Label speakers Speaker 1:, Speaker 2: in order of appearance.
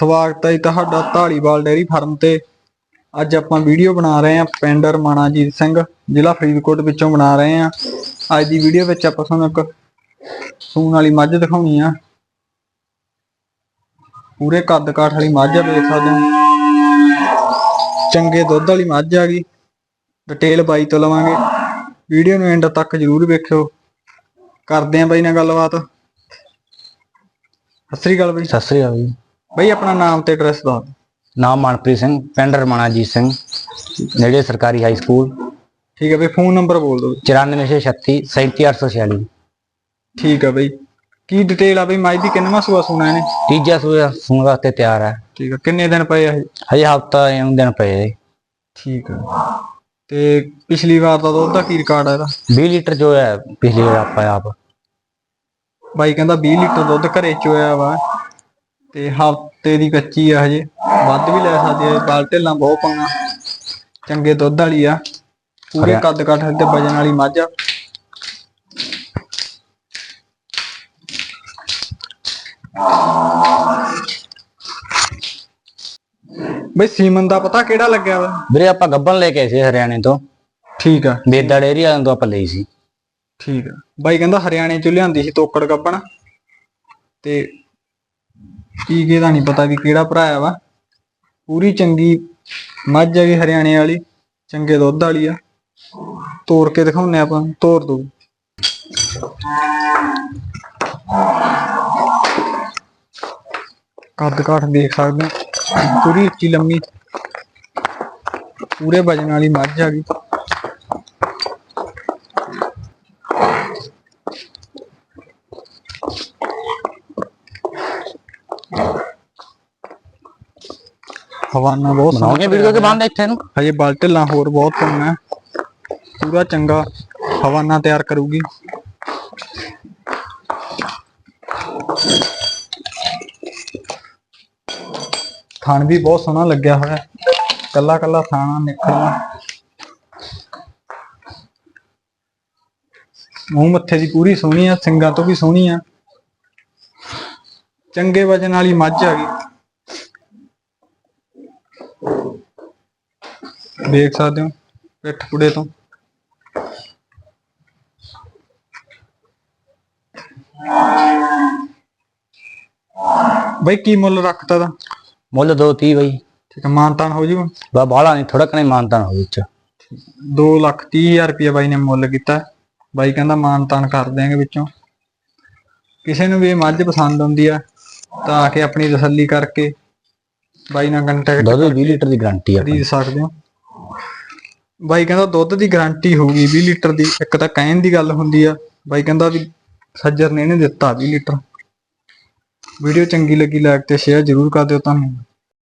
Speaker 1: ਸਵਾਗਤ ਹੈ ਜੀ ਤੁਹਾਡਾ ਢਾਲੀਵਾਲ ਡੇਅਰੀ ਫਾਰਮ ਤੇ। ਅੱਜ ਆਪਾਂ ਵੀਡੀਓ ਬਣਾ ਰਹੇ ਹਾਂ ਪਿੰਡ ਰਮਾਣਾਜੀਤ ਸਿੰਘ, ਜ਼ਿਲ੍ਹਾ ਫਰੀਦਕੋਟ ਵਿੱਚੋਂ ਬਣਾ ਰਹੇ ਹਾਂ। ਅੱਜ ਦੀ ਵੀਡੀਓ ਵਿੱਚ ਆਪਾਂ ਤੁਹਾਨੂੰ ਇੱਕ ਸੂਣ ਵਾਲੀ ਮੱਝ ਦਿਖਾਉਣੀ ਆ। ਪੂਰੇ ਕੱਦ ਕਾਠ ਵਾਲੀ ਮੱਝ ਆ ਦੇਖ ਸਕਦੇ ਹੋ। ਚੰਗੇ ਦੁੱਧ ਵਾਲੀ ਮੱਝ ਆ ਗਈ। ਡਿਟੇਲ ਬਾਈ ਤੋਂ ਲਵਾਂਗੇ। ਵੀਡੀਓ ਨੂੰ ਐਂਡ ਤੱਕ ਜਰੂਰ ਵੇਖਿਓ। ਕਰਦੇ ਆਂ ਬਾਈ ਨਾਲ ਗੱਲਬਾਤ। ਸਤਿ ਸ੍ਰੀ ਅਕਾਲ ਬਾਈ।
Speaker 2: ਸਤਿ ਸ੍ਰੀ ਅਕਾਲ ਜੀ
Speaker 1: ਬਾਈ ਆਪਣਾ ਨਾਮ ਤੇ ਐਡਰੈਸ ਦੱਸ ਦਿਓ।
Speaker 2: ਨਾਮ ਮਨਪ੍ਰੀਤ ਸਿੰਘ ਪਿੰਡ ਰਮਾਣਾਜੀਤ ਸਿੰਘ ਨੇੜੇ ਸਰਕਾਰੀ ਹਾਈ ਸਕੂਲ
Speaker 1: ਠੀਕ ਹੈ ਬਈ ਫੋਨ ਨੰਬਰ ਬੋਲ ਦਿਓ।
Speaker 2: 9436 37846
Speaker 1: ਠੀਕ ਹੈ ਬਈ। ਕੀ ਡਿਟੇਲ ਆ ਬਈ? ਮੱਝ ਦੀ ਕਿੰਨਵਾਂ ਸੂਆ ਸੁਣਾ ਇਹਨੇ?
Speaker 2: ਤੀਜਾ ਸੂਆ ਸੂਣ ਵਾਸਤੇ ਤਿਆਰ ਹੈ।
Speaker 1: ਠੀਕ ਹੈ ਕਿੰਨੇ ਦਿਨ ਪਏ ਆ ਇਹ?
Speaker 2: ਹਜੇ ਹਫਤਾ ਇਹਨੂੰ ਦਿਨ ਪਏ ਆ। ਜੀ।
Speaker 1: ਠੀਕ ਹੈ। ਤੇ ਪਿਛਲੀ ਵਾਰ ਦਾ ਦੁੱਧ ਦਾ ਕੀ ਰਿਕਾਰਡ ਆ ਇਹਦਾ?
Speaker 2: 20 ਲੀਟਰ ਜੋ ਹੈ ਪਿਛਲੀ ਵਾਰ ਆਪਾਂ ਆਪ।
Speaker 1: ਬਾਈ ਕਹਿੰਦਾ 20 ਲੀਟਰ ਦੁੱਧ ਘਰੇ ਚੋਇਆ ਵਾ। ਤੇ ਹਫ਼ਤੇ ਦੀ ਕੱਚੀ ਆ ਹਜੇ। ਵੱਧ ਵੀ ਲੈ ਸਕਦੀ ਆ ਬਾਲ ਢਿੱਲਾਂ ਬਹੁਤ ਪਾਉਣਾ। ਚੰਗੇ ਦੁੱਧ ਵਾਲੀ ਆ। ਪੂਰੇ ਕੱਦ ਕਾਠ ਤੇ ਵਜਨ ਵਾਲੀ ਮੱਝ ਆ। ਬਈ ਸੀਮਨ ਦਾ ਪਤਾ ਕਿਹੜਾ ਲੱਗਿਆ ਵਾ?
Speaker 2: ਵੀਰੇ ਆਪਾਂ ਗੱਬਨ ਲੈ ਕੇ ਆਏ ਸੀ ਹਰਿਆਣੇ ਤੋਂ।
Speaker 1: ਠੀਕ ਆ।
Speaker 2: ਬੇਦਾ ਡੇਰੀ ਵਾਲਿਆਂ ਤੋਂ ਆਪਾਂ ਲਈ ਸੀ।
Speaker 1: ਠੀਕ ਆ। ਬਾਈ ਕਹਿੰਦਾ ਹਰਿਆਣੇ ਚ ਲਿਆਂਦੀ ਸੀ ਤੋਕੜ ਗੱਬਣ ਤੇ ਕੀ ਕਿਹਦਾ ਨਹੀਂ ਪਤਾ ਵੀ ਕਿਹੜਾ ਭਰਾਇਆ ਵਾ। ਪੂਰੀ ਚੰਗੀ ਮੱਝ ਹੈਗੀ ਹਰਿਆਣੇ ਵਾਲੀ, ਚੰਗੇ ਦੁੱਧ ਵਾਲੀ ਆ। ਤੋੜ ਕੇ ਦਿਖਾਉਨੇ ਆਪਾਂ ਤੋੜ ਦੋ ਕੱਦ ਕਾਠ ਦੇਖ ਸਕਦੇ ਹੋ ਪੂਰੀ ਉੱਚੀ ਲੰਮੀ, ਪੂਰੇ ਵਜਨ ਵਾਲੀ ਮੱਝ ਹੈਗੀ ਹਵਾਨਾ ਬਹੁਤ ਸੋਹਣਾ
Speaker 2: ਬਣਾਓਗੇ ਵੀਡੀਓ ਕੇ ਬੰਦ ਇੱਥੇ ਨੂੰ।
Speaker 1: ਹਜੇ ਬਲ ਢਿੱਲਾਂ ਹੋਰ ਬਹੁਤ ਪਾਉਣਾ ਪੂਰਾ ਚੰਗਾ ਹਵਾਨਾ ਤਿਆਰ ਕਰੂਗੀ। ਥਣ ਵੀ ਬਹੁਤ ਸੋਹਣਾ ਲੱਗਿਆ ਹੋਇਆ ਕੱਲਾ ਕੱਲਾ ਥਾਣਾ ਨਿਕਲਣਾ ਮੂੰਹ ਮੱਥੇ ਦੀ ਪੂਰੀ ਸੋਹਣੀ ਆ ਸਿੰਗਾਂ ਤੋਂ ਵੀ ਸੋਹਣੀ ਆ। ਚੰਗੇ ਵਜਨ ਵਾਲੀ ਮੱਝ ਆ ਗਈ। ਦੇਖ ਸਕਦੇ ਹੋ ਪਿੱਠ ਪੁੜੇ ਤੋਂ। ਬਈ ਕੀ ਮੁੱਲ ਰੱਖਤਾ ਦਾ?
Speaker 2: ਮੁੱਲ 230 ਬਈ।
Speaker 1: ਠੀਕ ਹੈ ਮਾਨਤਾਨ ਹੋ ਜੂਗਾ?
Speaker 2: ਬਾ ਬਾਹਲਾ ਨਹੀਂ ਥੋੜਾ ਕਨੇ ਮਾਨਤਾਨ ਹੋ ਵਿੱਚ
Speaker 1: 2 ਲੱਖ 30 ਹਜ਼ਾਰ ਰੁਪਏ ਬਾਈ ਨੇ ਮੁੱਲ ਕੀਤਾ। ਬਾਈ ਕਹਿੰਦਾ ਮਾਨਤਾਨ ਕਰ ਦਿਆਂਗੇ ਵਿੱਚੋਂ। ਕਿਸੇ ਨੂੰ ਵੀ ਇਹ ਮੱਝ ਪਸੰਦ ਆਉਂਦੀ ਆ ਤਾਂ ਆ ਕੇ ਆਪਣੀ ਤਸੱਲੀ ਕਰਕੇ ਬਾਈ ਨਾਲ ਕੰਟੈਕਟ
Speaker 2: ਦੁੱਧ ਦੀ 20 ਲੀਟਰ ਦੀ ਗਾਰੰਟੀ ਆ
Speaker 1: ਖਰੀਦ ਸਕਦੇ ਹੋ। ਬਾਈ ਕਹਿੰਦਾ ਦੁੱਧ ਦੀ ਗਾਰੰਟੀ ਹੋਊਗੀ 20 ਲੀਟਰ ਦੀ। ਇੱਕ ਤਾਂ ਕਹਿਣ ਦੀ ਗੱਲ ਹੁੰਦੀ ਆ, ਬਾਈ ਕਹਿੰਦਾ ਵੀ ਸੱਜਰ ਨੇ ਇਹਨੇ ਦਿੱਤਾ 20 ਲੀਟਰ। ਵੀਡੀਓ ਚੰਗੀ ਲੱਗੀ ਲਾਈਕ ਤੇ ਸ਼ੇਅਰ ਜ਼ਰੂਰ ਕਰ ਦਿਓ ਤੁਹਾਨੂੰ।